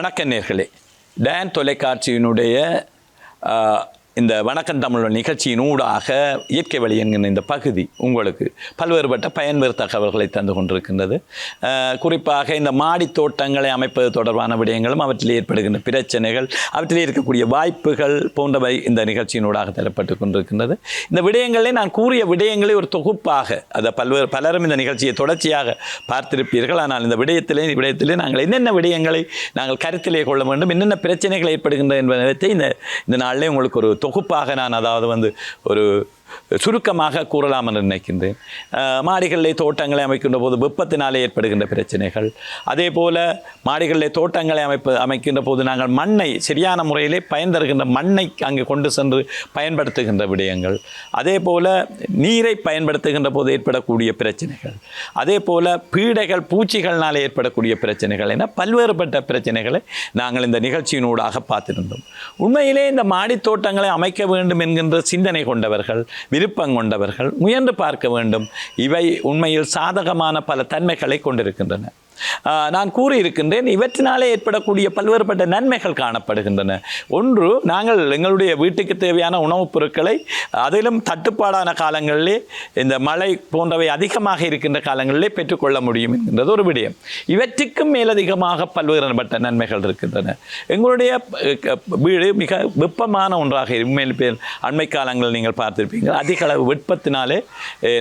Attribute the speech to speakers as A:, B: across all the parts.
A: வணக்க நேர்களே டேன் தொலைக்காட்சியினுடைய இந்த வணக்கம் தமிழ் நிகழ்ச்சியின் ஊடாக இயற்கை வழி என்கிற இந்த பகுதி உங்களுக்கு பல்வேறுபட்ட பயன்பெறு தகவல்களை தந்து கொண்டிருக்கின்றது. குறிப்பாக இந்த மாடி தோட்டங்களை அமைப்பது தொடர்பான விடயங்களும் அவற்றில் ஏற்படுகின்ற பிரச்சனைகள் அவற்றில் இருக்கக்கூடிய வாய்ப்புகள் போன்றவை இந்த நிகழ்ச்சியினூடாக தரப்பட்டு கொண்டிருக்கின்றது. இந்த விடயங்களை நான் கூறிய விடயங்களை ஒரு தொகுப்பாக அதை பல்வேறு பலரும் இந்த நிகழ்ச்சியை தொடர்ச்சியாக பார்த்திருப்பீர்கள். ஆனால் இந்த விடயத்திலே விடயத்திலே நாங்கள் என்னென்ன விடயங்களை நாங்கள் கருத்திலே கொள்ள வேண்டும் என்னென்ன பிரச்சனைகள் ஏற்படுகின்றன என்பதை இந்த இந்த நாளிலே உங்களுக்கு ஒரு தொகுப்பாக நான் அதாவது வந்து ஒரு சுருக்கமாக கூறலாம் என்று நினைக்கின்றேன் மாடிகளிலே தோட்டங்களை அமைக்கின்ற போது வெப்பத்தினாலே ஏற்படுகின்ற பிரச்சனைகள். அதே போல் மாடிகளிலே தோட்டங்களை அமைப்பு அமைக்கின்ற போது நாங்கள் மண்ணை சரியான முறையிலே பயன் தருகின்ற மண்ணை அங்கே கொண்டு சென்று பயன்படுத்துகின்ற விடயங்கள். அதே போல் நீரை பயன்படுத்துகின்ற போது ஏற்படக்கூடிய பிரச்சனைகள். அதே போல் பீடைகள் பூச்சிகள்னால் ஏற்படக்கூடிய பிரச்சனைகள் என பல்வேறுபட்ட பிரச்சனைகளை நாங்கள் இந்த நிகழ்ச்சியினூடாக பார்த்திருந்தோம். உண்மையிலே இந்த மாடித் தோட்டங்களை அமைக்க வேண்டும் என்கின்ற சிந்தனை கொண்டவர்கள் விருப்பம் கொண்டவர்கள் முயன்று பார்க்க வேண்டும். இவை உண்மையில் சாதகமான பல தன்மைகளை கொண்டிருக்கின்றன. நான் கூறியிருக்கின்றேன் இவற்றினாலே ஏற்படக்கூடிய பல்வேறுபட்ட நன்மைகள் காணப்படுகின்றன. ஒன்று நாங்கள் எங்களுடைய வீட்டுக்கு தேவையான உணவுப் பொருட்களை அதிலும் தட்டுப்பாடான காலங்களிலே இந்த மழை போன்றவை அதிகமாக இருக்கின்ற காலங்களிலே பெற்றுக்கொள்ள முடியும் என்கின்றது ஒரு விடயம். இவற்றுக்கும் மேலதிகமாக பல்வேறுபட்ட நன்மைகள் இருக்கின்றன. எங்களுடைய வீடு மிக வெப்பமான ஒன்றாக உண்மையில் பேர் அண்மை காலங்களில் நீங்கள் பார்த்திருப்பீங்க அதிக அளவு வெப்பத்தினாலே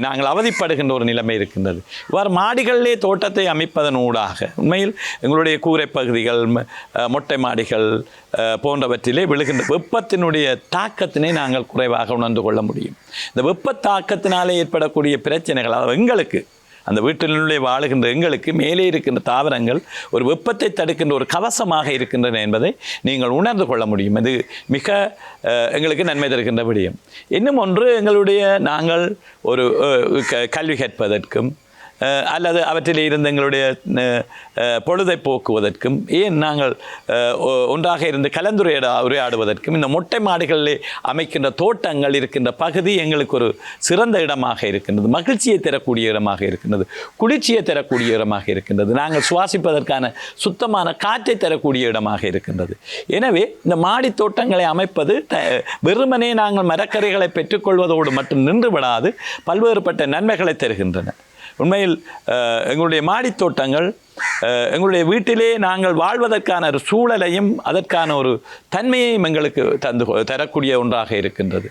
A: நாங்கள் அவதிப்படுகின்ற ஒரு நிலைமை இருக்கின்றது. இவ்வாறு மாடிகளிலே தோட்டத்தை அமைப்பதன் ஊடாக உண்மையில் எங்களுடைய கூரை பகுதிகள் ம- மொட்டை மாடிகள் போன்றவற்றிலே விழுகின்ற வெப்பத்தினுடைய தாக்கத்தினை நாங்கள் குறைவாக உணர்ந்து கொள்ள முடியும். இந்த வெப்ப தாக்கத்தினாலே ஏற்படக்கூடிய பிரச்சனைகள் அதாவது எங்களுக்கு அந்த வீட்டினுள்ளே வாழுகின்ற எங்களுக்கு மேலே இருக்கின்ற தாவரங்கள் ஒரு வெப்பத்தை தடுக்கின்ற ஒரு கவசமாக இருக்கின்றன என்பதை நீங்கள் உணர்ந்து கொள்ள முடியும். இது மிக எங்களுக்கு நன்மை தருகின்ற விடயம். இன்னும் ஒன்று எங்களுடைய நாங்கள் ஒரு க- கல்வி கற்பதற்கும் அல்லது அவற்றில் இருந்து எங்களுடைய பொழுதை போக்குவதற்கும் ஏன் நாங்கள் ஒ- ஒன்றாக இருந்து கலந்துரையாட உரையாடுவதற்கும் இந்த மொட்டை மாடிகளிலே அமைக்கின்ற தோட்டங்கள் இருக்கின்ற பகுதி எங்களுக்கு ஒரு சிறந்த இடமாக இருக்கின்றது மகிழ்ச்சியை தரக்கூடிய இடமாக இருக்கின்றது குளிர்ச்சியை தரக்கூடிய இடமாக இருக்கின்றது நாங்கள் சுவாசிப்பதற்கான சுத்தமான காற்றை தரக்கூடிய இடமாக இருக்கின்றது. எனவே இந்த மாடி தோட்டங்களை அமைப்பது த- வெறுமனே நாங்கள் மரக்கரைகளை பெற்றுக்கொள்வதோடு மட்டும் நின்று விடாது பல்வேறுபட்ட நன்மைகளை தருகின்றன. உண்மையில் எங்களுடைய மாடித்தோட்டங்கள் எங்களுடைய வீட்டிலே நாங்கள் வாழ்வதற்கான ஒரு சூழலையும் அதற்கான ஒரு தன்மையையும் எங்களுக்கு தந்து தரக்கூடிய ஒன்றாக இருக்கின்றது.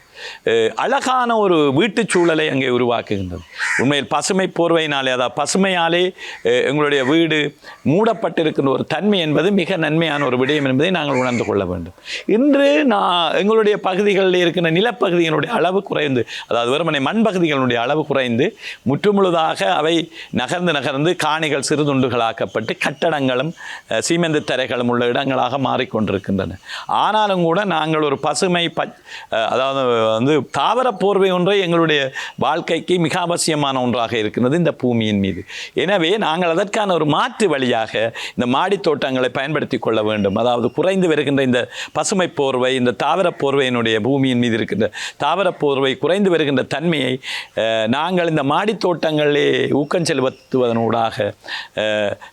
A: அழகான ஒரு வீட்டு சூழலை அங்கே உருவாக்குகின்றது. உண்மையில் பசுமை போர்வையினாலே அதாவது பசுமையாலே எங்களுடைய வீடு மூடப்பட்டிருக்கின்ற ஒரு தன்மை என்பது மிக நன்மையான ஒரு விடயம் என்பதை நாங்கள் உணர்ந்து கொள்ள வேண்டும். இன்று நான் எங்களுடைய பகுதிகளில் இருக்கின்ற நிலப்பகுதிகளுடைய அளவு குறைந்து அதாவது வெறுமனை மண் பகுதிகளுடைய அளவு குறைந்து முற்றுமுழுதாக அவை நகர்ந்து நகர்ந்து காணிகள் சிறுதுண்டுகளாக்கப்பட்டு கட்டடங்களும் சீமெந்து தரைகளும் உள்ள இடங்களாக மாறிக்கொண்டிருக்கின்றன. ஆனாலும் கூட நாங்கள் ஒரு பசுமை ப அதாவது வந்து தாவர போர்வை ஒன்றை எங்களுடைய வாழ்க்கைக்கு மிக அவசியமான ஒன்றாக இருக்கின்றது இந்த பூமியின் மீது. எனவே நாங்கள் அதற்கான ஒரு மாற்று வழியாக இந்த மாடித் தோட்டங்களை பயன்படுத்தி கொள்ள வேண்டும். அதாவது குறைந்து வருகின்ற இந்த பசுமை போர்வை இந்த தாவர போர்வையினுடைய பூமியின் மீது இருக்கின்ற தாவர போர்வை குறைந்து வருகின்ற தன்மையை நாங்கள் இந்த மாடித் தோட்டங்களில் ஊக்கம் செலுத்துவதனூடாக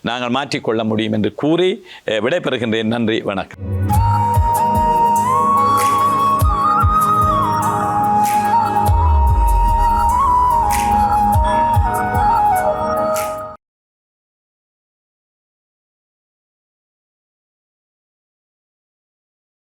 A: நாங்கள் மாற்றிக்கொள்ள முடியும் என்று கூறி விடைபெறுகின்றேன். நன்றி வணக்கம்.